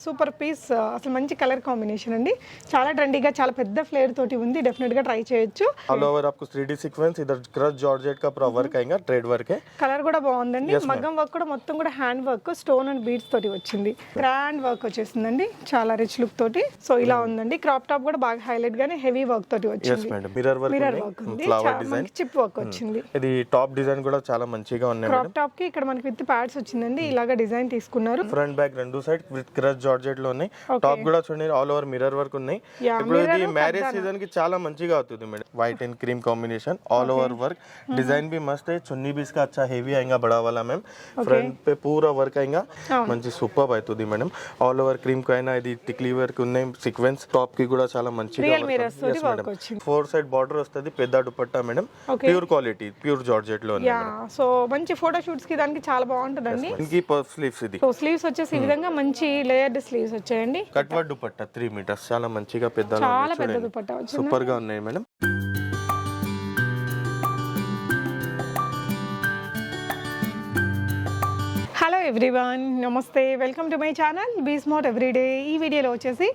Super piece అసలు మంచి colour combination అండి చాలా ట్రెండీగా చాలా పెద్ద ఫ్లేర్ తోటి ఉంది డెఫినెట్ గా ట్రై చేయొచ్చు ऑल ओवर आपको थ्री डी सीक्वेंस इधर क्रश जॉर्जेट का पूरा वर्क आएगा ट्रेड वर्क है కలర్ కూడా బాగుందండి మగ్గం వర్క్ కూడా మొత్తం కూడా hand work stone and beads తోటి వచ్చింది గ్రాండ్ వర్క్ వచ్చేసిందండి చాలా రిచ్ లుక్ తోటి సో ఇలా ఉందండి క్రాప్ టాప్ కూడా బాగా హైలైట్ గానే హెవీ వర్క్ తోటి ఎస్ వచ్చింది madam mirror work mirror work ఉంది ఫ్లవర్ డిజైన్ చిప్ వర్క్ వచ్చింది ఇది టాప్ డిజైన్ కూడా చాలా మంచిగా ఉన్నాయి క్రాప్ టాప్ కి ఇక్కడ మనకి విత్ ప్యాడ్స్ వచ్చిందండి ఇలాగా డిజైన్ తీసుకున్నారు ఫ్రంట్ బ్యాక్ రెండు సైడ్ విత్ క్రష్ జార్జెట్ లో ఉన్నాయి టాప్ కూడా చూడండి ఆల్ ఓవర్ మిర్రర్ వర్క్ ఉన్నాయి ఇప్పుడు ఇది మ్యారేజ్ సీజన్ కి చాలా మంచిగా అవుతుంది madam white and cream combination all over work design भी मस्त है चुन्नी भी इसका अच्छा हेवी आएगा बड़ा वाला मैम फ्रंट पे पूरा वर्क आएगा మంచి సూపర్ అవుతుంది మేడం ఆల్ ఓవర్ క్రీమ్ కైనా ఇది టిక్లీ వర్క్ ఉన్నాయి సీక్వెన్స్ టాప్ కి కూడా చాలా మంచిగా ఫోర్ సైడ్ బార్డర్ వస్తుంది పెద్ద dupatta madam pure quality pure georgette లో సో మంచి ఫోటో షూట్స్ కి దానికి చాలా బాగుంటుందండి స్లీవ్స్ ఇది సో స్లీవ్స్ వచ్చేసి ఈ విధంగా మంచి లేయర్డ్ స్లీవ్స్ వచ్చాయండి. Cut work dupatta three meters చాలా మంచిగా పెద్ద చాలా పెద్ద దుపట్టా వచ్చింది సూపర్గా ఉన్నాయి మేడం. ఎవ్రీవన్ నమస్తే welcome to my channel be smart everyday. ఈ వీడియోలో వచ్చేసి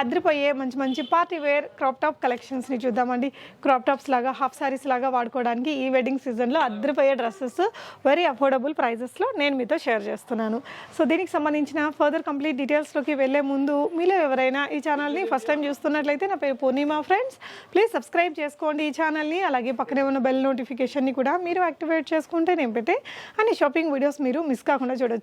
అద్రిపోయే మంచి మంచి పార్టీ వేర్ క్రాప్ టాప్ కలెక్షన్స్ని చూద్దామండి. క్రాప్ టాప్స్ లాగా హాఫ్ సారీస్ లాగా వాడుకోవడానికి ఈ వెడ్డింగ్ సీజన్లో అద్రిపోయే డ్రెస్సెస్ వెరీ అఫోర్డబుల్ ప్రైజెస్లో నేను మీతో షేర్ చేస్తున్నాను. సో దీనికి సంబంధించిన ఫర్దర్ కంప్లీట్ డీటెయిల్స్లోకి వెళ్ళే ముందు మీలో ఎవరైనా ఈ ఛానల్ని ఫస్ట్ టైం చూస్తున్నట్లయితే నా పేరు పూర్ణిమా ఫ్రెండ్స్ ప్లీజ్ సబ్స్క్రైబ్ చేసుకోండి ఈ ఛానల్ని. అలాగే పక్కనే ఉన్న బెల్ నోటిఫికేషన్ని కూడా మీరు యాక్టివేట్ చేసుకుంటే నేను పెట్టే అన్ని షాపింగ్ వీడియోస్ మీరు మిస్ కాకుండా చూడొచ్చు.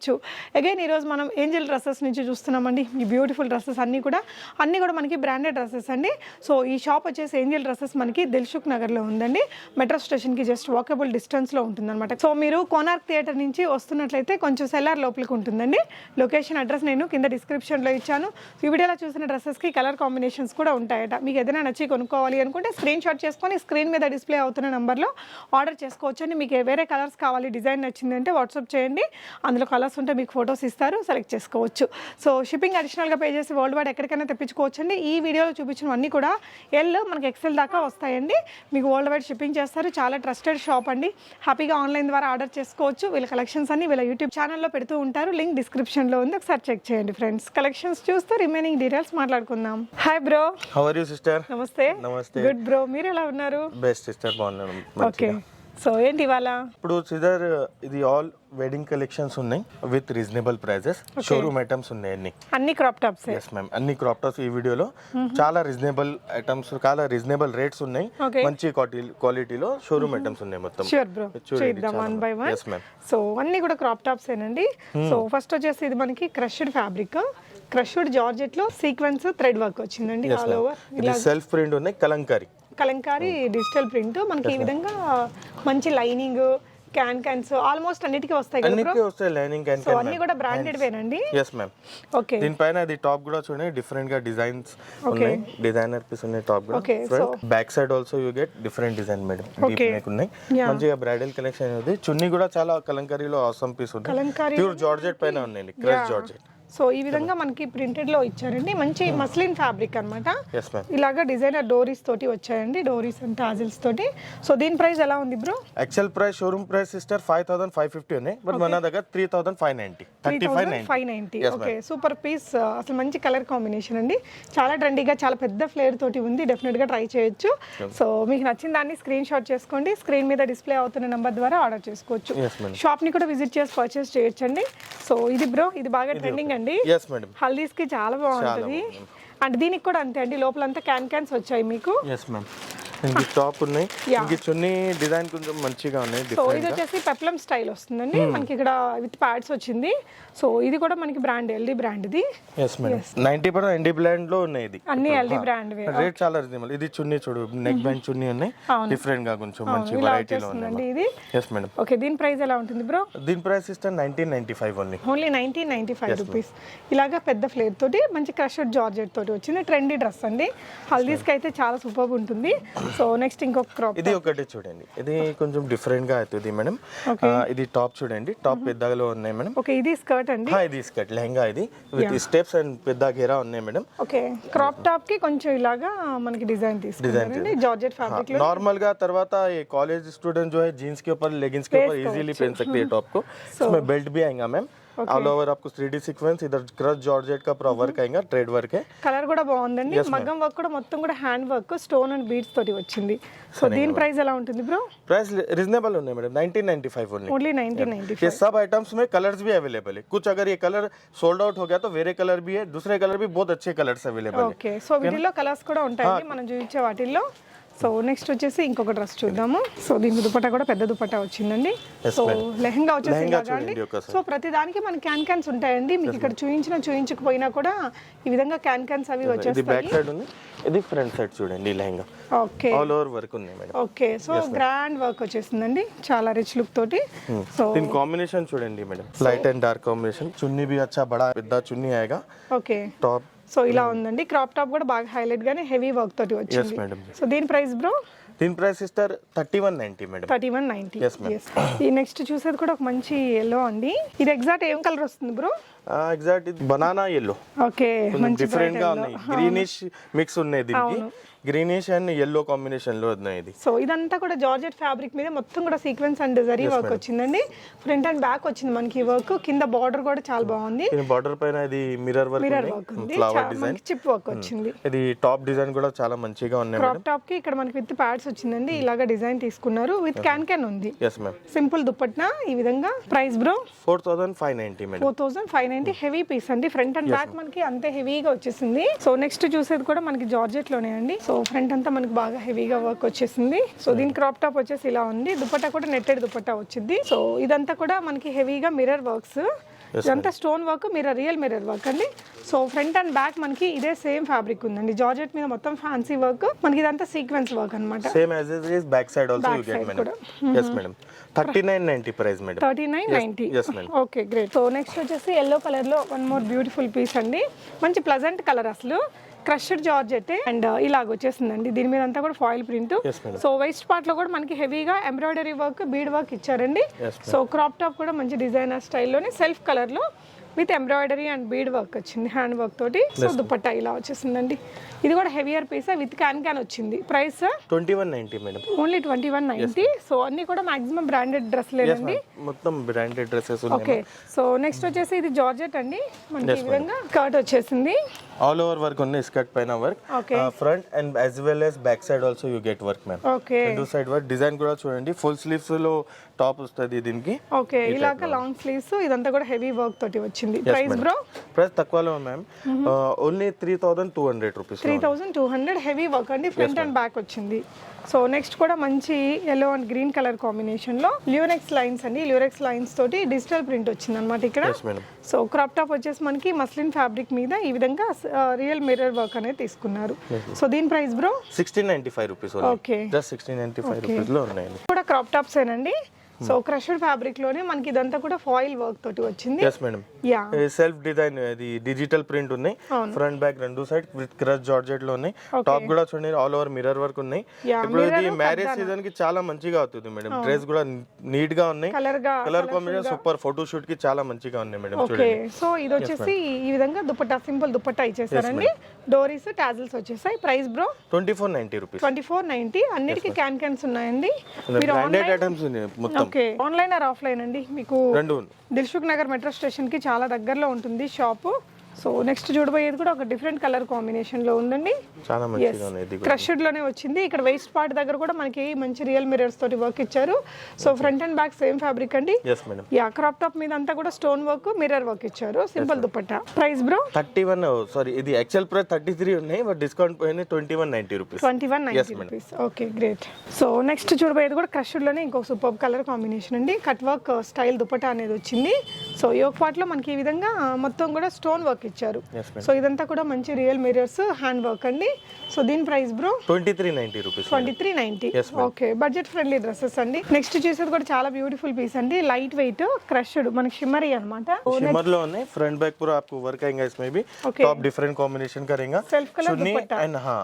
అగైన్ ఈరోజు మనం ఏంజల్ డ్రెస్సెస్ నుంచి చూస్తున్నామండి. ఈ బ్యూటిఫుల్ డ్రెస్సెస్ అన్నీ కూడా అన్నీ కూడా మనకి బ్రాండెడ్ డ్రెస్సెస్ అండి. సో ఈ షాప్ వచ్చేసి ఏంజల్ డ్రెస్సెస్ మనకి దిల్షుక్ నగర్లో ఉందండి. మెట్రో స్టేషన్కి జస్ట్ వాకబుల్ డిస్టెన్స్లో ఉంటుందన్నమాట. సో మీరు కోనార్క్ థియేటర్ నుంచి వస్తున్నట్లయితే కొంచెం సెల్లార్ లోపలికి ఉంటుందండి. లొకేషన్ అడ్రస్ నేను కింద డిస్క్రిప్షన్లో ఇచ్చాను. ఈ వీడియోలో చూసిన డ్రెస్సెస్కి కలర్ కాంబినేషన్స్ కూడా ఉంటాయట. మీకు ఏదైనా నచ్చి కొనుక్కోవాలి అనుకుంటే స్క్రీన్ షాట్ చేసుకొని స్క్రీన్ మీద డిస్ప్లే అవుతున్న నెంబర్లో ఆర్డర్ చేసుకోవచ్చు అండి మీకు వేరే కలర్స్ కావాలి డిజైన్ నచ్చిందంటే వాట్సాప్ చేయండి. అందులో కలర్ కలర్స్ ఉంటే మీకు ఫొటోస్ ఇస్తారు సెలెక్ట్ చేసుకోవచ్చు. సో షిప్పింగ్ అడిషనల్గా పే చేసి వరల్డ్ వైడ్ ఎక్కడికైనా తెప్పించుకోవచ్చు అండి ఈ వీడియోలో చూపించినవన్నీ కూడా ఎల్ మనకి ఎక్సెల్ దాకా వస్తాయండి. మీకు వరల్డ్ వైడ్ షిప్పింగ్ చేస్తారు. చాలా ట్రస్టెడ్ షాప్ అండి. హ్యాపీగా ఆన్లైన్ ద్వారా ఆర్డర్ చేసుకోవచ్చు. వీళ్ళ కలెక్షన్స్ అన్ని వీళ్ళ యూట్యూబ్ ఛానల్లో పెడుతూ ఉంటారు. లింక్ డిస్క్రిప్షన్లో ఉంది. ఒకసారి చెక్ చేయండి ఫ్రెండ్స్. కలెక్షన్స్ చూస్తూ రిమైనింగ్ డీటెయిల్స్ మాట్లాడుకుందాం. Hi bro how are you sister నమస్తే. నమస్తే. గుడ్ బ్రో మీరు ఎలా ఉన్నారు? బెస్ట్ సిస్టర్ బాగున్నాను. ఓకే సో ఏంటి ఇవాళ? ఇప్పుడు సిదర్ ఇది ఆల్ వెడ్డింగ్ కలెక్షన్స్ ఉన్నాయి with reasonable prices showroom items ఉన్నాయి అన్ని. అన్ని క్రాప్ టాప్స్ ఎస్ మ్యామ్ అన్ని క్రాప్ టాప్స్ ఈ వీడియోలో. చాలా రీజనబుల్ ఐటమ్స్ చాలా రీజనబుల్ రేట్స్ ఉన్నాయి. మంచి క్వాలిటీలో షోరూమ్ ఐటమ్స్ ఉన్నాయి మొత్తం. షూర్ బ్రో చేద్దాం one by one Yes, ma'am. So అన్ని కూడా క్రాప్ టాప్స్ ఏనండి. సో ఫస్ట్ వచ్చేసి ఇది మనకి క్రష్డ్ ఫ్యాబ్రిక్ క్రష్డ్ జార్జెట్లో సీక్వెన్స్ థ్రెడ్ వర్క్ వచ్చిందండి ఆల్. ఓవర్ ఇది సెల్ఫ్ ప్రింట్ ఉన్నాయి కలంకారీ. కలంకారీ డిజిటల్ ప్రింట్ మనకి ఈ విధంగా మంచి లైనింగ్ క్యాన్ క్యాన్స్ ఆల్మోస్ట్ అన్నిటికీ వస్తాయి అన్నిటికీ వస్తాయి లైనింగ్ అండ్ సో అన్ని కూడా బ్రాండెడ్ వేనండి? ఎస్ మ్యామ్ ఓకే దీనిపైన అది టాప్ కూడా చూడండి డిఫరెంట్గా డిజైన్స్ ఉన్నాయి. డిజైనర్ పీస్ ఉన్నాయి టాప్ కూడా. Front back side also you get different design madam deep. Neck ఉన్నాయి. మంచిగా బ్రైడల్ కలెక్షన్ ఉంది. చున్నీ కూడా చాలా కలంకారీలో అవసరం పీస్ ఉంది కలంకారీ ప్యూర్ జార్జెట్ పైన ఉన్నాయి క్రష్ జార్జెట్ సో ఈ విధంగా మనకి ప్రింటెడ్లో ఇచ్చారండి. మంచి మస్లిన్ ఫ్యాబ్రిక్ మ్యామ్ ఇలాగా డిజైనర్ డోరీస్ తోటి వచ్చాయండి. డోరీస్ అండ్ టాజిల్స్ తోటి. సో దీని ప్రైస్ ఎలా ఉంది bro actual price showroom price sister five thousand five fifty ఉన్నాయి బట్ మన దగ్గర three thousand five ninety thirty five five ninety okay super piece అసలు మంచి కలర్ కాంబినేషన్ అండి. చాలా ట్రెండీగా చాలా పెద్ద ఫ్లేర్ తోటి ఉంది. డెఫినెట్గా ట్రై చేయొచ్చు. సో మీకు నచ్చిన దాన్ని స్క్రీన్ షాట్ చేసుకోండి. స్క్రీన్ మీద డిస్ప్లే అవుతున్న నెంబర్ ద్వారా ఆర్డర్ చేసుకోవచ్చు. షాప్ని కూడా విజిట్ చేసి పర్చేస్ చేయొచ్చండి. సో ఇది బ్రో ఇది బాగా ట్రెండింగ్ అండి? ఎస్ మేడం హల్దీస్కి చాలా బాగుంటుంది అండ్ దీనికి కూడా అంతే అండి లోపలంతా క్యాన్ క్యాన్స్ వచ్చాయి మీకు? ఎస్ మ్యామ్ ఇంక టాప్ ఉన్నాయి. ఇంక చున్నీ డిజైన్ కొంచెం మంచిగా ఉన్నాయి సో ఇది వచ్చేసి పెప్లం స్టైల్ వస్తుందండి. మనకి ఇక్కడ విత్ ప్యాడ్స్ వచ్చింది. సో ఇది కూడా మనకి బ్రాండ్ ఎల్డీ బ్రాండ్ ఇది. ఎస్ మేడం నైన్టీ పర్సెంట్ ఎండి బ్లాండ్లో ఉన్నాయి ఇది. అన్ని ఎల్డీ బ్రాండ్ రేట్ చాలా రీజనబుల్ ఇది చున్నీ చూడు నెక్ బ్యాండ్ చున్నీ ఉన్నాయి. డిఫరెంట్గా కొంచెం మంచి వెరైటీలో వచ్చేస్తుందండి ఇది. ఎస్ మేడం ఓకే దీని ప్రైస్ ఎలా ఉంటుంది బ్రో దీని ప్రైస్ ఇస్తే nineteen ninety five only only nineteen ninety five rupees ఇలాగా పెద్ద ఫ్లేర్ తోటి మంచి క్రషడ్ జార్జెట్ తోటి వచ్చింది. ట్రెండీ డ్రెస్ అండి. హల్దీస్కి అయితే చాలా సూపర్ ఉంటుంది. సో నెక్స్ట్ ఇంకొక క్రాప్ ఇది ఒకటి చూడండి ఇది కొంచెం డిఫరెంట్ గా అవుతుంది మేడం ఇది టాప్ చూడండి టాప్ పెద్దగా ఉన్నాయి మేడం ఓకే ఇది స్కర్ట్ అండి హా, ఇది స్కర్ట్ లెహంగా ఇది విత్ స్టెప్స్ అండ్ పెద్ద గేరా ఉన్నాయి మేడం ఓకే క్రాప్ టాప్ కి కొంచెం ఇలాగా మనకి డిజైన్ తీసుకుంటారండి జార్జెట్ ఫ్యాబ్రిక్ లో नॉर्मल का तरवाता ये कॉलेज स्टूडेंट जो है जीन्स के ऊपर लेगिंग्स के ऊपर इजीली पहन सकते हैं टॉप को इसमें बेल्ट भी आएगा मैम ऑल ओवर आपको थ्री डी सीक्वेंस इधर क्रश जॉर्जेट का पूरा वर्क आएगा ट्रेड वर्क है కలర్ కూడా బాగుందండి మగ్గం వర్క్ కూడా మొత్తం కూడా hand work stone and beads తోటి వచ్చింది సో దీని ప్రైస్ ఎలా ఉంటుంది బ్రో प्राइस रिजनेबल होने madam 1995 only only nineteen ninety ये सब आइटम्स में कलर्स भी अवेलेबल है कुछ अगर ये कलर सोल्ड आउट हो गया तो वेरे कलर भी है दूसरे कलर भी बहुत अच्छे कलर्स अवेलेबल है ఓకే సో వీటిలో కలర్స్ కూడా ఉంటాయండి మనం చూపించే వాటిల్లో సో నెక్స్ట్ వచ్చేసి ఇంకొక డ్రెస్ చూద్దాము. సో దీనికి దుపట్టా కూడా పెద్ద దుపట్టా వచ్చిందండి. సో లెహంగా వచ్చేసి సో ప్రతి దానికి మన క్యాన్ క్యాన్స్ ఉంటాయండి. మీకు ఇక్కడ చూయించిన చూపించకపోయినా కూడా ఈ విధంగా క్యాన్ క్యాన్స్ అవి వచ్చేస్తాయి. ఇది ఫ్రంట్ సైడ్ చూడండి lehenga. Okay all over work ఉంది madam okay so grand work వచ్చేసిందండి. చాలా రిచ్ లుక్ తోటి. Hmm. సో దీని కాంబినేషన్ చూడండి madam light and dark combination చున్నీ బి అచ్చా బడా పెద్ద చున్నీ ఆయగా. ఓకే టాప్ సో ఇలా ఉందండి. క్రాప్ టాప్ కూడా బాగా హైలైట్ గానే హెవీ వర్క్ తోటి వచ్చింది. సో దీని ప్రైస్ బ్రో దీని ప్రైస్ ఇస్తారు thirty one ninety madam thirty one ninety. ఈ నెక్స్ట్ చూసేది కూడా ఒక మంచి ఎల్లో అండి. ఇది ఎగ్జాక్ట్ ఏం కలర్ వస్తుంది బ్రో ఎగ్జాక్ట్ ఇది బనానా ఎల్లో ఓకే డిఫరెంట్గా ఉన్నాయి. గ్రీనిష్ మిక్స్ ఉన్నాయి దీనికి. గ్రీనిష్ అండ్ ఎల్లో కాంబినేషన్లో ఉన్నాయి ఇది. సో ఇదంతా కూడా జార్జెట్ ఫ్యాబ్రిక్ మీద మొత్తం కూడా సీక్వెన్స్ అండ్ జరీ వర్క్ వచ్చిందండి. ఫ్రంట్ అండ్ బ్యాక్ వచ్చింది మనకి వర్క్ కింద బార్డర్ కూడా చాలా బాగుంది. బార్డర్ పైన ఇది మిర్రర్ వర్క్ మిర్రర్ వర్క్ ఉంది. ఫ్లవర్ డిజైన్ మనకి చిప్ వర్క్ వచ్చింది. ఇది టాప్ డిజైన్ కూడా చాలా మంచిగా ఉన్నాయి క్రాప్ టాప్కి ఇక్కడ మనకి విత్ ప్యాడ్స్ వచ్చిందండి. ఇలాగా డిజైన్ తీసుకున్నారు. విత్ క్యాన్ క్యాన్ ఉంది. ఎస్ మ్యామ్ సింపుల్ దుప్పట్న ఈ విధంగా? Price bro four thousand five ninety madam four thousand five ninety heavy piece అండి ఫ్రంట్ అండ్ బ్యాక్ మనకి అంతే హెవీగా వచ్చేసింది. సో నెక్స్ట్ చూసేది కూడా మనకి జార్జెట్లోనే అండి. సో ఫ్రంట్ అంతా మనకి బాగా హెవీగా వర్క్ వచ్చేసింది. సో దీని క్రాప్ టాప్ వచ్చేసి ఇలా ఉంది. దుపట్టా కూడా నెట్టెడ్ దుపట్టా వచ్చింది. సో ఇదంతా కూడా మనకి హెవీగా మిర్రర్ వర్క్స్ ఇదంతా stone work mirror real mirror work అండి. సో ఫ్రంట్ అండ్ బ్యాక్ మనకి ఇదే సేమ్ ఫ్యాబ్రిక్ ఉందండి. జార్జెట్ మీద మొత్తం ఫ్యాన్సీ వర్క్ మనకి ఇదంతా సీక్వెన్స్ వర్క్ అన్నమాట. Same as it is back side also you get madam yes madam thirty nine ninety price madam thirty nine ninety yes, madam. Okay great so next వచ్చేసి yellow కలర్లో one more beautiful piece అండి. మంచి pleasant colour అసలు. Crushed georgette and ఇలాగ వచ్చేసిందండి. దీని మీద అంతా కూడా ఫాయిల్ ప్రింట్. సో వెస్ట్ పార్ట్లో కూడా మనకి హెవీగా ఎంబ్రాయిడరీ వర్క్ బీడ్ వర్క్ ఇచ్చారండి. సో క్రాప్ టాప్ కూడా మంచి డిజైనర్ స్టైల్లోనే సెల్ఫ్ కలర్లో with embroidery and bead work వచ్చింది హ్యాండ్ వర్క్ తోటి. సో దుపట్టా ఇలా వచ్చేసిందండి. ఇది కూడా heavier piece with can can వచ్చింది. Price twenty one ninety madam only twenty one ninety so అన్ని కూడా మాక్సిమం బ్రాండెడ్ డ్రెస్లేనండి మొత్తం branded dresses okay so next వచ్చేసి ఇది జార్జెట్ అండి. మనకి ఈ విధంగా కర్ట్ వచ్చేసింది. ఆల్ ఓవర్ వర్క్ ఉంది స్కర్ట్ పైన work. Front and as well as back side also you get work ma'am రెండు సైడ్ వర్క్ డిజైన్ కూడా చూడండి ఫుల్ స్లీవ్స్లో టాప్ వస్తుంది దీనికి. ఓకే ఇలాగ లాంగ్ స్లీవ్స్ ఇదంతా కూడా హెవీ వర్క్ తోటి వచ్చింది. ప్రైస్ బ్రో ప్రైస్ తక్కువలో ma'am only three thousand two hundred rupees three thousand two hundred heavy work అండి ఫ్రంట్ అండ్ బ్యాక్ వచ్చింది. సో నెక్స్ట్ కూడా మంచి ఎల్లో అండ్ గ్రీన్ కలర్ కాంబినేషన్లో ల్యూరెక్స్ లైన్స్ అండి. ల్యూరెక్స్ లైన్స్ తోటి డిజిటల్ ప్రింట్ వచ్చింది అనమాట ఇక్కడ సో క్రాప్ టాప్ వచ్చేసి మనకి మస్లిన్ ఫ్యాబ్రిక్ మీద ఈ విధంగా రియల్ మిర్రర్ వర్క్ అనేది తీసుకున్నారు. సో దీని price bro sixteen ninety five rupees Okay. Just sixteen ninety five రూపీస్లో ఉన్నాయండి. కూడా క్రాప్ టాప్స్ ఏనండి? సో క్రషడ్ ఫ్యాబ్రిక్లోనే మనకి ఇదంతా కూడా ఫాయిల్ వర్క్ తోటి వచ్చింది. Yes madam ya self design ఇది డిజిటల్ ప్రింట్ ఉన్నాయి. ఫ్రంట్ బ్యాక్ రెండు సైడ్ విత్ క్రష్ జార్జెట్లో ఉన్నాయి. టాప్ కూడా చూడండి ఆల్ ఓవర్ మిర్రర్ వర్క్ ఉన్నాయి. ఇప్పుడు ఇది మ్యారేజ్ సీజన్కి చాలా మంచిగా అవుతుంది మేడం డ్రెస్ కూడా నీట్గా ఉన్నాయి. కలర్గా కలర్ కాంబినేషన్ సూపర్ ఫోటో షూట్కి చాలా మంచిగా ఉన్నాయి మేడం ఓకే సో ఇది వచ్చేసి ఈ విధంగా దుపట్టా సింపుల్ దుపట్టా ఇచ్చేసారండి. డోరీస్ టాజిల్స్ వచ్చేసాయి. Price bro twenty four ninety rupees twenty four ninety అన్నిటికీ క్యాన్ క్యాన్స్ ఉన్నాయండి. మీరు ఐటమ్స్ ఉన్నాయి మొత్తం. ఓకే. ఆన్లైన్ ఆర్ ఆఫ్లైన్ అండి? మీకు రెండు. దిల్సుఖ్ నగర్ మెట్రో స్టేషన్కి చాలా దగ్గరలో ఉంటుంది షాపు. సో నెక్స్ట్ చూడబోయేది కూడా ఒక డిఫరెంట్ కలర్ కాంబినేషన్లో ఉందండి. చాలా క్రషడ్లోనే వచ్చింది. ఇక్కడ వేస్ట్ పార్ట్ దగ్గర కూడా మనకి మంచి రియల్ మిరర్స్ తోటి వర్క్ ఇచ్చారు. So front and back same fabric అండి. యా క్రాప్ టాప్ మీద అంతా కూడా స్టోన్ వర్క్ మిర్రర్ వర్క్ ఇచ్చారు. Simple dupatta price bro thirty one sorry ఇది యాక్చువల్ ప్రైస్ థర్టీ త్రీ ఉన్నాయి బట్ డిస్కౌంట్ పోయింది twenty one ninety rupees twenty one ninety rupees okay great so next చూడబోయేది కూడా క్రషడ్లోనే ఇంకొక సూపర్ కలర్ కాంబినేషన్ అండి. Cut work style dupatta అనేది వచ్చింది. సో యోక్ పార్ట్ లో మనకి ఈ విధంగా మొత్తం కూడా స్టోన్ వర్క్ ఇచ్చారు ఎస్ మేడం సో ఇదంతా కూడా మంచి రియల్ మిరర్స్ హ్యాండ్ వర్క్ అండి సో దీని price bro twenty three ninety rupees twenty three ninety okay budget friendly dresses అండి నెక్స్ట్ చూసేది కూడా చాలా బ్యూటిఫుల్ పీస్ అండి లైట్ వెయిట్ క్రష్డ్ మనకి షిమ్మరీ అనమాట शिमर लो ने फ्रंट बैक पूरा आपको वर्क आएगा इसमें भी Okay. टॉप डिफरेंट कॉम्बिनेशन करेगा Self colour चुन्नी दुपट्टा। एंड हाँ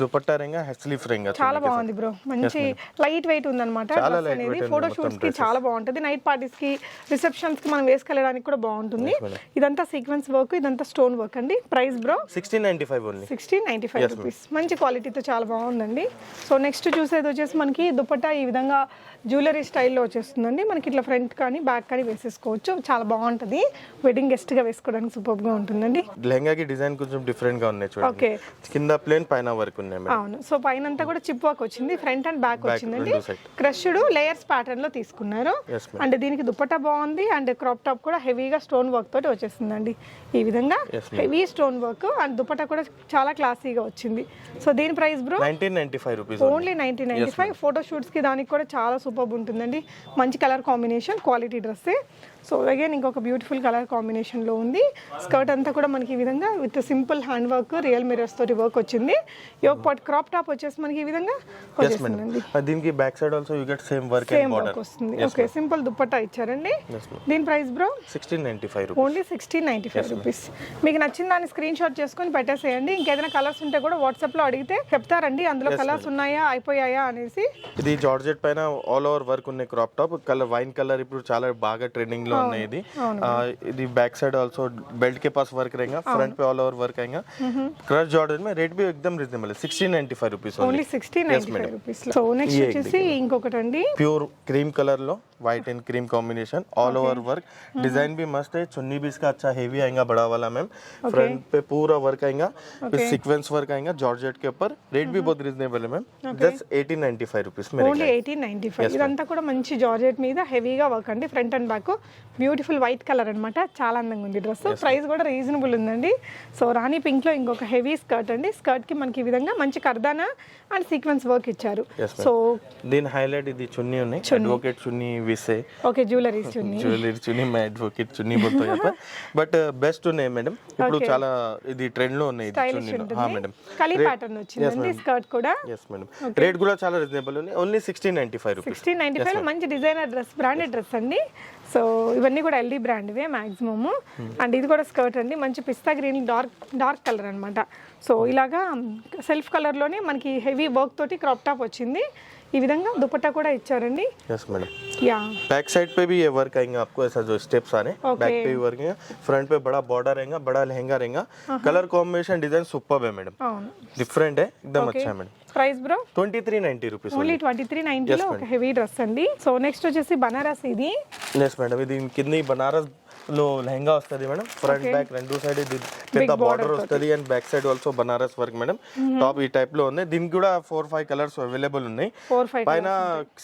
दुपट्टा रहेगा स्लीव रहेगा చాలా బాగుంది బ్రో మంచి లైట్ వెయిట్ ఉందన్నమాట చాలా డ్రెస్ light అనేది weight ఉంది ఫోటో మొత్తం షూట్స్ కి చాలా బాగుంటుంది నైట్ పార్టీస్ కి రిసెప్షన్స్ కి మనం వేసుకు వెళ్ళడానికి కూడా బాగుంటుంది. ఇదంతా సీక్వెన్స్ వర్క్ ఇదంతా స్టోన్ వర్క్ అండి. Price bro sixteen ninety five sixteen ninety five rupees మంచి క్వాలిటీతో చాలా బాగుందండి. సో నెక్స్ట్ చూసేది వచ్చేసి మనకి దుపట్టా ఈ విధంగా జ్యువెలరీ స్టైల్లో వచ్చేస్తుందండి. మనకి ఇట్లా ఫ్రంట్ కానీ బ్యాక్ కానీ వేసేసుకోవచ్చు. చాలా బాగుంటుంది. వెడ్డింగ్ గెస్ట్గా వేసుకోవడానికి సూపర్గా ఉంటుందండి. లెహంగాకి డిజైన్ కొంచెం డిఫరెంట్గా ఉన్నాయి చూడండి. ఓకే కింద ప్లేన్ పైన వర్క్ ఉన్నాయి అవును. సో పైన అంతా కూడా చిప్ వర్క్ వచ్చింది. ఫ్రంట్ అండ్ బ్యాక్ వచ్చిందండి. క్రష్డ్ లేయర్స్ ప్యాటర్న్లో తీసుకున్నారు. అండ్ దీనికి దుపట్టా బాగుంది. అండ్ క్రాప్ టాప్ కూడా హెవీగా స్టోన్ వర్క్ తోటి వచ్చేసిందండి. ఈ విధంగా. Heavy stone work and dupatta కూడా చాలా క్లాసీగా వచ్చింది. సో దీని price bro? Nineteen ninety five rupees only nineteen ninety five. Photo షూట్స్కి దానికి కూడా చాలా సూపర్ ఉంటుందండి. మంచి కలర్ కాంబినేషన్ క్వాలిటీ డ్రెస్సే సో అగైన్ ఇంకొక బ్యూటిఫుల్ కలర్ కాంబినేషన్లో ఉంది. స్కర్ట్ అంతా కూడా మనకి ఈ విధంగా with simple hand work real mirrors తోటి వర్క్ వచ్చింది. యోగ్ పాట్ క్రాప్ టాప్ వచ్చేసి మనకి ఈ విధంగా వచ్చేసిందండి. దీనికి back side also you get same work same work border వస్తుంది. ఓకే సింపుల్ దుప్పట్టా ఇచ్చారండి. దీని price bro? sixteen ninety five rupees only sixteen ninety five rupees మీకు నచ్చిన దాన్ని స్క్రీన్ షాట్ చేసుకొని పెట్టేసేయండి ఇంకేదైనా కలర్స్ ఉంటే కూడా వాట్సాప్లో అడిగితే చెప్తారండి అందులో కలర్స్ ఉన్నాయా అయిపోయాయా అనేసి ఇది జార్జెట్ పైన ఆల్ ఓవర్ వర్క్ ఉన్నాయి crop top colour wine colour ఇప్పుడు చాలా బాగా ట్రెండింగ్ లో ఉన్నాయి ఇది ఆ, ఇది बैक साइड आल्सो बेल्ट के पास वर्क रहेगा फ्रंट पे ऑल ओवर वर्क आएगा क्रश जॉर्डन में रेट भी एकदम रिजनेबल है sixteen ninety five rupees only sixteen ninety five rupees so next వచ్చేసి ఇంకొకటి అండి pure cream colour low White and cream combination all over work design भी मस्त है चुन्नी भी इसका अच्छा हेवी आएगा बड़ा वाला मैम फ्रंट पे पूरा वर्क आएगा फिर सीक्वेंस वर्क आएगा जॉर्जेट के ऊपर रेट भी बहुत रिजनेबल है ma'am just eighteen ninety five rupees में ఓన్లీ ఎయిటీన్ నైన్టీ ఫైవ్ ఇదంతా కూడా మంచి జార్జెట్ మీద హెవీగా వర్క్ అండి front and back beautiful white colour అన్నమాట చాలా అందంగా ఉంది డ్రెస్ ప్రైస్ కూడా రీజనబుల్ ఉందండి సో రాణి పింక్ లో ఇంకొక హెవీ స్కర్ట్ అండి స్కర్ట్ కి మనకి ఈ విధంగా మంచి కర్దానా అండ్ సీక్వెన్స్ వర్క్ ఇచ్చారు Yes, ma'am. సో దీని హైలైట్ ఇది చున్నీ ఉన్నాయి అడ్వకేట్ చున్నీ విసే okay jewelleries chunni. Jewellery chunni my advocate chunni పోతాయి అప్ప బట్ బెస్ట్ ఉన్నాయి మేడం. ఇప్పుడు చాలా ఇది ట్రెండ్లో ఉన్నాయి చున్నీలో. ఉంటుంది. మేడం. కలీ ప్యాటర్న్ వచ్చిందండి స్కర్ట్ కూడా? Yes madam. రేట్ కూడా చాలా రీజనబుల్ ఉంది only sixteen ninety five rupees sixteen ninety five మంచి డిజైనర్ డ్రెస్ బ్రాండెడ్ డ్రెస్ అండి. సో ఇవన్నీ కూడా ఎల్డీ బ్రాండ్వే మ్యాక్సిమమ్ అండ్ ఇది కూడా స్కర్ట్ అండి. మంచి పిస్తా గ్రీన్ డార్క్ డార్క్ కలర్ అనమాట సో ఇలాగా సెల్ఫ్ కలర్లోనే మనకి హెవీ వర్క్ తోటి క్రాప్ టాప్ వచ్చింది. ఈ విధంగా దుపట్టా కూడా ఇచ్చారండి yes madam yeah back side पे भी ये वर्क आएंगे आपको ऐसा जो स्टेप्स आ रहे हैं Okay. बैक पे भी वर्क आएगा फ्रंट पे बड़ा बॉर्डर रहेगा बड़ा लहंगा रहेगा कलर कॉम्बिनेशन डिजाइन सुपर है मैडम అవును डिफरेंट है एकदम अच्छा है madam price bro twenty three ninety rupees only twenty three నైన్టీలో ఒక హెవీ డ్రెస్ అండి సో నెక్స్ట్ వచ్చేసి బనారస్ ఇది ఎస్ మేడం ఇది కింద ఈ బనారస్ లో లెహంగా వస్తుంది మేడం. ఫ్రంట్ బ్యాక్ రెండు సైడ్ పెద్ద బార్డర్ వస్తుంది and back side also Banaras work madam. Top ఈ టైప్లో ఉంది. దీనికి కూడా ఫోర్ ఫైవ్ కలర్స్ అవైలబుల్ ఉన్నాయి. ఫోర్ ఫైవ్ పైన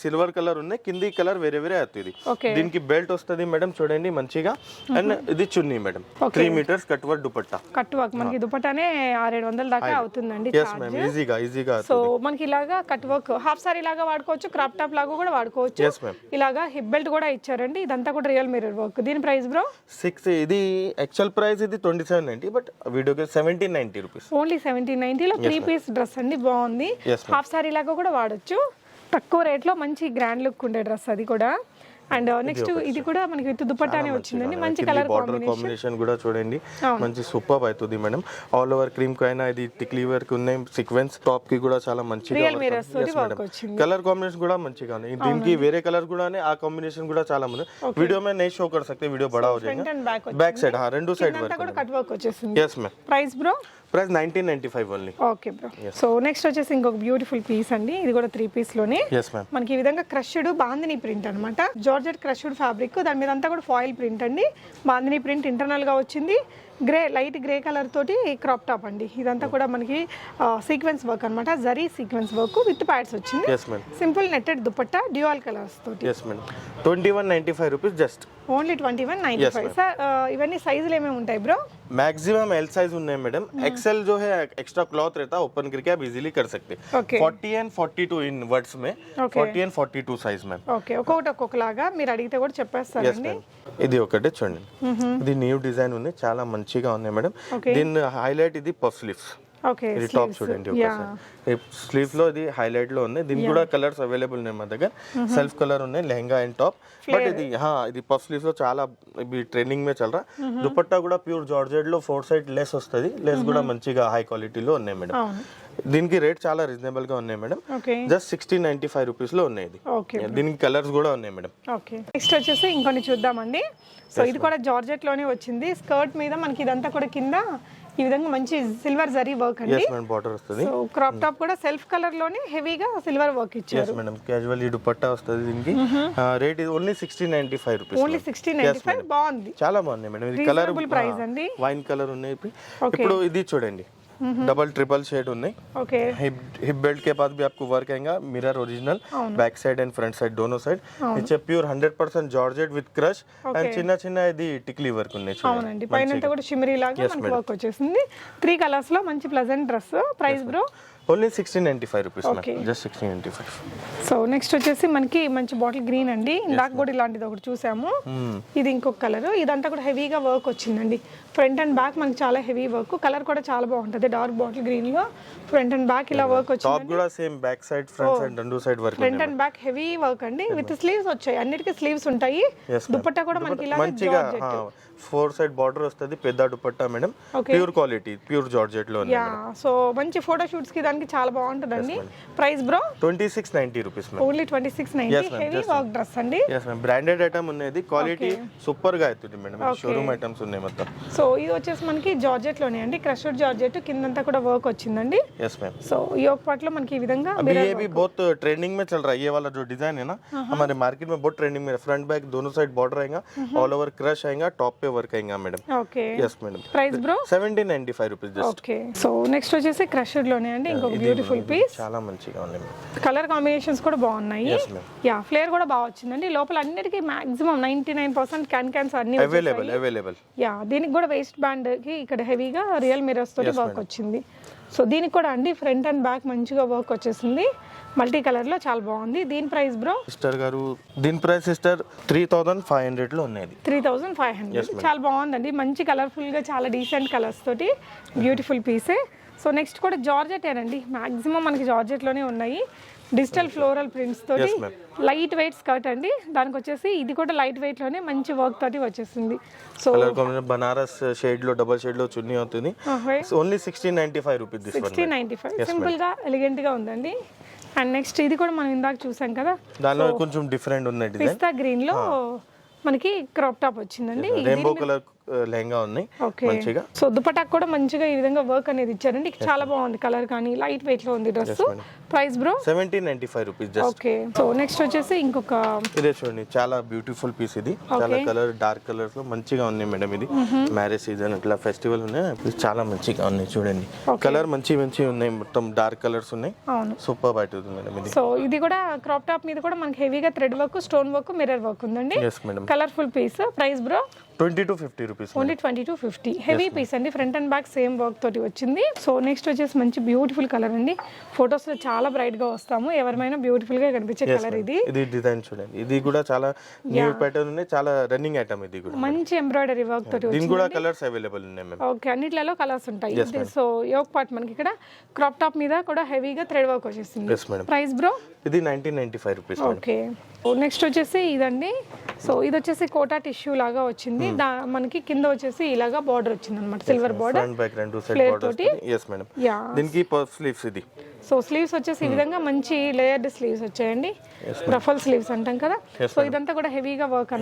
సిల్వర్ కలర్ ఉన్నాయి. కింది కలర్ వేరే వేరే అవుతుంది. దీనికి బెల్ట్ వస్తుంది మేడం. చూడండి మంచిగా. అండ్ ఇది చున్నీ madam. Three metres cut work dupatta. Cut work మనకి దుపట్టానే ఆరేడు వందల దాకా అవుతుందండి ఎస్ మ్యామ్ ఈజీగా ఈజీగా సో మనకి ఇలాగా కట్ వర్క్ హాఫ్ సారీ లాగా వాడుకోవచ్చు. క్రాప్ టాప్ లాగా కూడా వాడుకోవచ్చు. ఇలాగా హిప్ బెల్ట్ కూడా ఇచ్చారండి. ఇదంతా కూడా రియల్ మిరర్ వర్క్ దీని ప్రైస్ బ్రో సిక్స్ ఇది యాక్చువల్ ప్రైస్ ఇది ట్వంటీ సెవెన్ నైన్టీ బట్ వీడియోకి seventeen ninety rupees only seventeen నైన్టీలో three piece dress అండి బాగుంది. హాఫ్ సారీ లాగా కూడా వాడొచ్చు. తక్కువ రేట్లో మంచి గ్రాండ్ లుక్ ఉండే డ్రెస్ అది కూడా. అండ్ నెక్స్ట్ uh, ఇది కూడా మనకి విత్ దుపట్టానే వచ్చిందండి. మంచి కలర్ బార్డర్ కాంబినేషన్ కూడా చూడండి. మంచి సూపర్ అవుతుంది మేడం. ఆల్ ఓవర్ క్రీమ్ కైనా ఇది టిక్లీ వర్క్ ఉన్నాయి. సీక్వెన్స్ టాప్కి కూడా చాలా మంచి కలర్ కాంబినేషన్ కూడా మంచిగా ఉంది. దీనికి వేరే కలర్ కూడా ఆ కాంబినేషన్ కూడా చాలా మంది వీడియో మే నేను షో కర్ సక్తే వీడియో బడా హో జాయేగా బ్యాక్ సైడ్ రెండు సైడ్ వర్క్ కూడా కట్ వర్క్ వచ్చేసింది. Yes ma'am. Price bro price nineteen ninety five only. Okay bro. So next వచ్చేసి ఇంకొక బ్యూటిఫుల్ పీస్ అండి. ఇది కూడా త్రీ పీస్లోనే మనకి ఈ విధంగా క్రష్డ్ బాందిని ప్రింట్ అనమాట జార్జెట్ క్రష్డ్ ఫ్యాబ్రిక్. దాని మీద అంతా కూడా ఫాయిల్ ప్రింట్ అండి. బాందిని ప్రింట్ ఇంటర్నల్గా వచ్చింది. గ్రే లైట్ గ్రే కలర్ తోటి క్రాప్ టాప్ అండి ఇదంతా కూడా మనకి సీక్వెన్స్ వర్క్ అన్నమాట zari sequence work with pads వచ్చింది yes ma'am simple netted dupatta dual colours తోటి yes ma'am 2195 rupees just only twenty one ninety five sir ఇవన్నీ సైజులు ఏమేమి ఉంటాయి బ్రో मैक्सिमम एल साइज उन्हें मैडम एक्सेल जो है एक्स्ट्रा क्लॉथ रहता है ओपन करके आप इजीली कर सकते ఓకే 40 एंड 42 इन वर्ड्स में Okay. 40 and 42 size ma'am okay ఒక్కొక్కటి ఒక్కొక్కలాగా మీరు అడిగితే కూడా ఎస్ చెప్పేస్తారండి మ్యామ్ ఇది ఒకటే చూడండి ఇది న్యూ డిజైన్ ఉంది చాలా మంచిగా ఉంది మేడం. Okay. దీని హైలైట్ ఇది పఫ్ స్లీవ్స్ ఇది టాప్ చూడండి యా స్లీవ్లో ఇది హైలైట్లో ఉంది దీనికి కూడా కలర్స్ అవైలబుల్ ఉన్నాయి మా దగ్గర. సెల్ఫ్ కలర్ ఉన్నాయి లెహంగా అండ్ టాప్ బట్ ఇది హా ఇది పఫ్ స్లీవ్స్లో చాలా ట్రెండింగ్ మే చల్ రా దుపట్టా కూడా ప్యూర్ జార్జెట్లో ఫోర్ సైడ్ లెస్ వస్తుంది. లెస్ కూడా మంచిగా హై క్వాలిటీలో ఉన్నాయి మేడం. దీనికి రేట్ చాలా రీజనబుల్గా ఉన్నాయి madam. Just sixteen ninety five రూపీస్లో ఉన్నాయి దీనికి కలర్స్ కూడా ఉన్నాయి మేడం. ఓకే. నెక్స్ట్ వచ్చేసి ఇంకొన్ని చూద్దామండి. సో ఇది కూడా జార్జెట్లోనే వచ్చింది. స్కర్ట్ మీద మనకి ఇదంతా కూడా కింద ఈ విధంగా మంచి సిల్వర్ జరీ వర్క్ అండి. బార్డర్ వస్తుంది. సో క్రాప్ టాప్ కూడా సెల్ఫ్ కలర్లోనే హెవీగా సిల్వర్ వర్క్ ఇచ్చారు. మేడం క్యాజువల్ ఈ దుపట్టా వస్తుంది దీనికి. రేట్ ఇది only sixteen ninety five rupees only sixteen ninety five బాగుంది. చాలా బాగున్నాయి మేడం. ఇది కలర్ price అండి. వైన్ కలర్ ఉన్నాయి. ఇప్పుడు ఇది చూడండి. डबल ट्रिपल शेड ఉన్నాయి ఓకే हिप हिप बेल्ट के बाद भी आपको वर्क आएगा mirror original back side and front side दोनों side it's pure hundred percent georgette with crush and చిన్న చిన్న ఇది టిక్లీ వర్క్ ఉన్నాయి చూడండి అవునండి పైన అంతా కూడా షిమరీ లాగా మనకి వర్క్ వచ్చేసింది త్రీ కలర్స్ లో మంచి pleasant dress price bro only sixteen ninety five rupees Okay. Just sixteen ninety five so next వచ్చేసి మనకి మంచి బాటిల్ గ్రీన్ అండి ఇందాక కూడా ఇలాంటిది ఒకటి చూసాము ఇది ఇంకొక కలర్ ఇదంతా కూడా హెవీగా వర్క్ వచ్చిందండి ఫ్రంట్ అండ్ బ్యాక్ మనకి చాలా హెవీ వర్క్ కలర్ కూడా చాలా బాగుంటుంది. డార్క్ బాటిల్ గ్రీన్లో ఫ్రంట్ అండ్ బ్యాక్ ఇలా వర్క్ వచ్చింది టాప్ కూడా same back side front side రెండు side work front and back heavy work అండి. విత్ స్లీవ్స్ వచ్చాయి. అన్నిటికీ స్లీవ్స్ ఉంటాయి. దుపట్టా కూడా మనకి ఇలా మంచిగా ఫోర్ సైడ్ బార్డర్ వస్తుంది పెద్ద dupatta madam. Pure quality pure జార్జెట్లో yeah so మంచి ఫోటో షూట్స్కి దానికి చాలా బాగుంటుందండి. Price bro twenty six ninety rupees madam only twenty six ninety heavy work dress అండి. బ్రాండెడ్ ఐటమ్ ఉన్నది. క్వాలిటీ సూపర్గా అవుతుంది మేడం షోరూమ్ ఐటమ్స్ ఉన్నాయి మొత్తం. సో ఇది వచ్చేసి మనకి జార్జెట్ లోనే అండి క్రషర్ జార్జెట్ కిందంతా కూడా వర్క్ వచ్చిందండి यस मैम సో ఈ ఒక పాటలో మనకి ఈ విధంగా अभी ये भी बहुत ट्रेंडिंग में चल रहा है ये वाला जो डिजाइन है ना हमारे मार्केट में बहुत ट्रेंडिंग में फ्रंट बैक दोनों साइड बॉर्डर आएगा ऑल ओवर क्रश आएगा टॉप पे वर्क आएगा madam okay yes madam price bro seventeen ninety five rupees just okay so next వచ్చేసి క్రషర్ లోనే అండి ఇంకొక బ్యూటిఫుల్ పీస్ చాలా మంచిగా ఉంది మేడం కలర్ కాంబినేషన్స్ కూడా బాగున్నాయి Yes, ma'am. యా ఫ్లేర్ కూడా బాగా వచ్చిందండి లోపల అన్నిటికీ maximum ninety nine percent can cans అన్ని అవైలబుల్ అవైలబుల్ యా దీనికి కూడా వేస్ట్ బ్యాండ్కి ఇక్కడ హెవీగా రియల్ మిరర్స్ తోటి వర్క్ వచ్చింది. సో దీనికి కూడా అండి ఫ్రంట్ అండ్ బ్యాక్ మంచిగా వర్క్ వచ్చేసింది. మల్టీ కలర్లో చాలా బాగుంది. దీని ప్రైస్ బ్రో సిస్టర్ గారు దీని price sister three thousand five హండ్రెడ్లో ఉన్నది. త్రీ థౌజండ్ ఫైవ్ హండ్రెడ్ చాలా బాగుందండి. మంచి కలర్ఫుల్గా చాలా డీసెంట్ కలర్స్ తోటి బ్యూటిఫుల్ పీసే సో నెక్స్ట్ కూడా జార్జెట్ ఏనండి మాక్సిమం మనకి జార్జెట్లోనే ఉన్నాయి. డిజిటల్ ఫ్లోరల్ ప్రింట్స్ తోటి. లైట్ వెయిట్ స్కర్ట్ అండి. దానికి వచ్చేసి ఇది కూడా లైట్ వెయిట్లోనే మంచి వర్క్ తోటి వచ్చేసింది. సో బనారస్ షేడ్లో డబల్ షేడ్లో చున్నీ అవుతుంది. Only sixteen ninety five rupees this sixty ninety five సింపుల్గా ఎలిగెంట్గా ఉందండి. అండ్ నెక్స్ట్ ఇది కూడా మనం ఇందాక చూసాం కదా. దానిలో కొంచెం డిఫరెంట్ డిజైన్ పిస్తా గ్రీన్లో మనకి క్రాప్ టాప్ వచ్చిందండి. రెయిన్బో కలర్ లెహంగా ఉన్నాయి. ఓకే. మంచిగా. సో దుపటాక్ కూడా మంచిగా ఈ విధంగా వర్క్ అనేది ఇచ్చారండి. చాలా బాగుంది కలర్ కానీ లైట్ వెయిట్లో ఉంది dress price bro seventeen ninety five rupees okay so next వచ్చేసి ఇంకొక ఇదే చూడండి చాలా బ్యూటిఫుల్ పీస్ ఇది. చాలా కలర్ డార్క్ కలర్స్లో మంచిగా ఉన్నాయి మేడం ఇది. మ్యారేజ్ సీజన్ ఇట్లా ఫెస్టివల్ ఉన్నాయి. చాలా మంచిగా ఉన్నాయి చూడండి. కలర్ మంచి మంచి ఉన్నాయి. మొత్తం డార్క్ కలర్స్ ఉన్నాయి. అవును. సూపర్ అవుతుంది మేడం ఇది. సో ఇది కూడా క్రాప్ టాప్ మీద కూడా మనకి హెవీగా thread work stone work mirror work ఉందండి. Colourful piece price bro twenty two fifty rupees only twenty two fifty heavy piece అండి. Front and back same work తోటి వచ్చింది. సో నెక్స్ట్ వచ్చేసి మంచి బ్యూటిఫుల్ కలర్ అండి. ఫొటోస్లో చాలా బ్రైట్గా వస్తాము. ఎవరిమైనా బ్యూటిఫుల్గా కనిపించే కలర్ ఇది. ఇది డిజైన్ చూడండి. ఇది కూడా చాలా న్యూ ప్యాటర్న్ ఉన్నాయి చాలా రన్నింగ్ ఐటమ్ ఇది కూడా. మంచి ఎంబ్రాయిడరీ వర్క్ తోటి దీని కూడా కలర్స్ అవైలబుల్ ఉన్నాయి ఓకే అన్నిట్లలో కలర్స్ ఉంటాయి. సో యోక్ పార్ట్ మనకి ఇక్కడ క్రాప్ టాప్ మీద కూడా హెవీగా థ్రెడ్ వర్క్ వచ్చేసింది. ప్రైస్ బ్రో ఇది nineteen ninety five rupees okay next వచ్చేసి ఇదండి. సో ఇది వచ్చేసి కోటా టిష్యూ లాగా వచ్చింది. దా మనకి కింద వచ్చేసి ఇలాగా బార్డర్ వచ్చింది అనమాట సిల్వర్ బార్డర్ బార్డర్స్ తోటి? దీనికి పఫ్ స్లీవ్స్ ఇది. సో స్లీవ్స్ వచ్చేసి ఈ విధంగా మంచి లేయర్డ్ స్లీవ్స్ వచ్చాయండి. రఫల్ స్లీవ్స్ అంటాం కదా. సో ఇదంతా కూడా హెవీగా వర్క్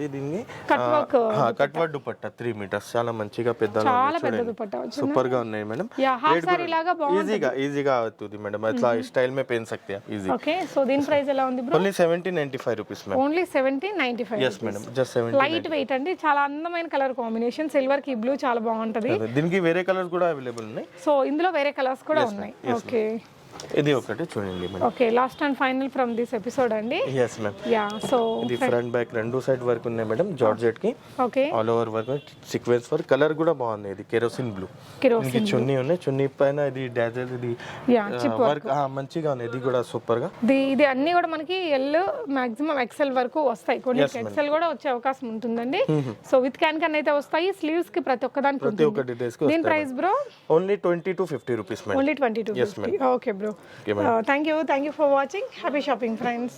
దీన్ని. Cut work cut word dupatta. Three metres చాలా మంచిగా పెద్ద చాలా పెద్ద దుపట్టా సూపర్గా ఉన్నాయి మేడం యా హాఫ్ సారీ లాగా ఈజీగా ఈజీగా అవుతుంది మేడం అట్లా స్టైల్ మే పెన్ సక్తే ఈజీ ఓకే సో దీని ప్రైస్ ఎలా ఉంది bro only seventeen ninety five rupees ma'am only seventeen ninety five yes madam just seventy light weight అండి. చాలా అందమైన కలర్ కాంబినేషన్ సిల్వర్కి బ్లూ చాలా బాగుంటది. దీనికి వేరే కలర్స్ కూడా అవైలబుల్ ఉన్నాయి. సో ఇందులో వేరే కలర్స్ కూడా ఉన్నాయి. Okay later. ఇది ఒకటి చూడండి okay last and final from this episode అండి. ఎస్ మ్యామ్ యా సో ఇది ఫ్రంట్ బ్యాక్ రెండు సైడ్ వర్క్ ఉన్నాయి madam జార్జెట్కి okay all over work sequence work colour కూడా బాగుంది ఇది కెరోసిన్ బ్లూ దీనికి చున్నీ ఉన్నాయి. చున్నీ పైన ఇది డాజర్ ఇది యా చిప్ వర్క్ మంచిగా ఉంది ఇది కూడా సూపర్గా. ఇది ఇది అన్ని కూడా మనకి ఎల్ మాక్సిమం ఎక్సెల్ వరకు వస్తాయి. కొన్ని ఎక్సెల్ కూడా వచ్చే అవకాశం ఉంటుందండి. సో విత్ క్యాన్ క్యాన్ అయితే వస్తాయి. స్లీవ్స్కి ప్రతి ఒక్కదానికి ప్రతి ఉంటుంది. ఒక్క డీటెయిల్స్కి దీని price bro only twenty two fifty rupees madam only twenty two okay bro Okay, bye. Uh, thank you. Thank you for watching. Happy shopping, friends.